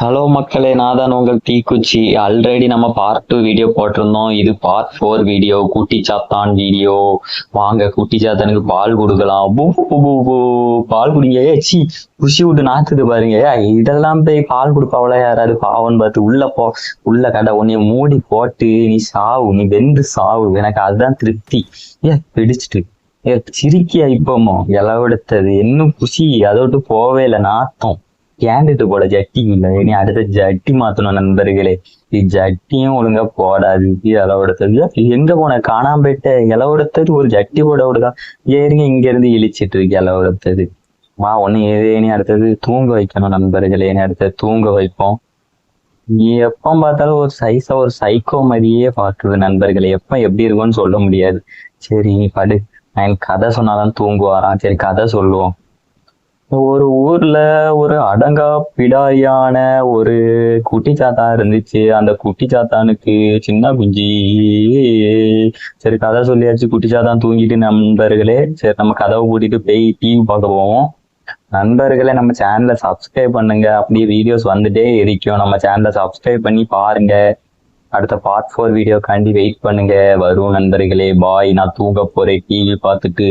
Hello மக்களே நான் தான் உங்கள் தீக்குச்சி ஆல்ரெடி நம்ம பார்ட் டூ வீடியோ போட்டிருந்தோம். இது பார்ட் ஃபோர் வீடியோ குட்டி சாத்தான் வீடியோ வாங்க குட்டி சாத்தானுக்கு பால் கொடுக்கலாம். பால் குடிங்க. ஏ சி குஷி விட்டு நாத்துக்கு பாருங்க. ஏய், இதெல்லாம் போய் பால் கொடுப்பாவளா யாராவது பாவம்னு பார்த்து உள்ள போ உள்ள கடை உன்னைய மூடி போட்டு நீ சாவு நீ வெந்து சாவு. எனக்கு அதுதான் திருப்தி. ஏ பிடிச்சிட்டு. ஏ சிரிக்கியா இப்பமோ? இலவெடுத்தது இன்னும் குஷி அதை விட்டு போவே இல்லை. நாத்தம். கேண்டிட்டு போட ஜட்டி இல்லை. இனி அடுத்த ஜட்டி மாத்தணும் நண்பர்களே. இது ஜட்டியும் ஒழுங்கா போடாது. இலவெடுத்தது எங்க போன? காணாம போயிட்ட இலவெடுத்தது ஒரு ஜட்டி போட விடுதா ஏறிங்க இங்க இருந்து இழிச்சிட்டு இருக்கு இலவெடுத்தது வா ஒன்னு ஏதேனி அடுத்தது தூங்க வைக்கணும் நண்பர்களே. இனி அடுத்தது தூங்க வைப்போம். நீ எப்ப பார்த்தாலும் ஒரு சைஸா ஒரு சைக்கோ மாதிரியே பாக்குது நண்பர்களே. எப்ப எப்படி இருக்கும்னு சொல்ல முடியாது. சரி நீ படு. நான் கதை சொன்னாதான் தூங்குவாராம். சரி கதை சொல்லுவோம். ஒரு ஊர்ல ஒரு அடங்கா பிடாரியான ஒரு குட்டி சாத்தா இருந்துச்சு. அந்த குட்டி சாத்தானுக்கு சின்ன குஞ்சி. சரி கதை சொல்லியாச்சு. குட்டி சாத்தான் தூங்கிட்டு நண்பர்களே. சரி நம்ம கதவை கூட்டிட்டு போய் டிவி பார்க்க போவோம் நண்பர்களே நம்ம சேனலை சப்ஸ்கிரைப் பண்ணுங்க. அப்படியே வீடியோஸ் வந்துட்டே இருக்கும். நம்ம சேனலை சப்ஸ்கிரைப் பண்ணி பாருங்க. அடுத்த பார்ட் ஃபோர் வீடியோக்காண்டி வெயிட் பண்ணுங்க. வரும் நண்பர்களே. பாய் நான் தூங்க போறேன். டிவி பார்த்துட்டு.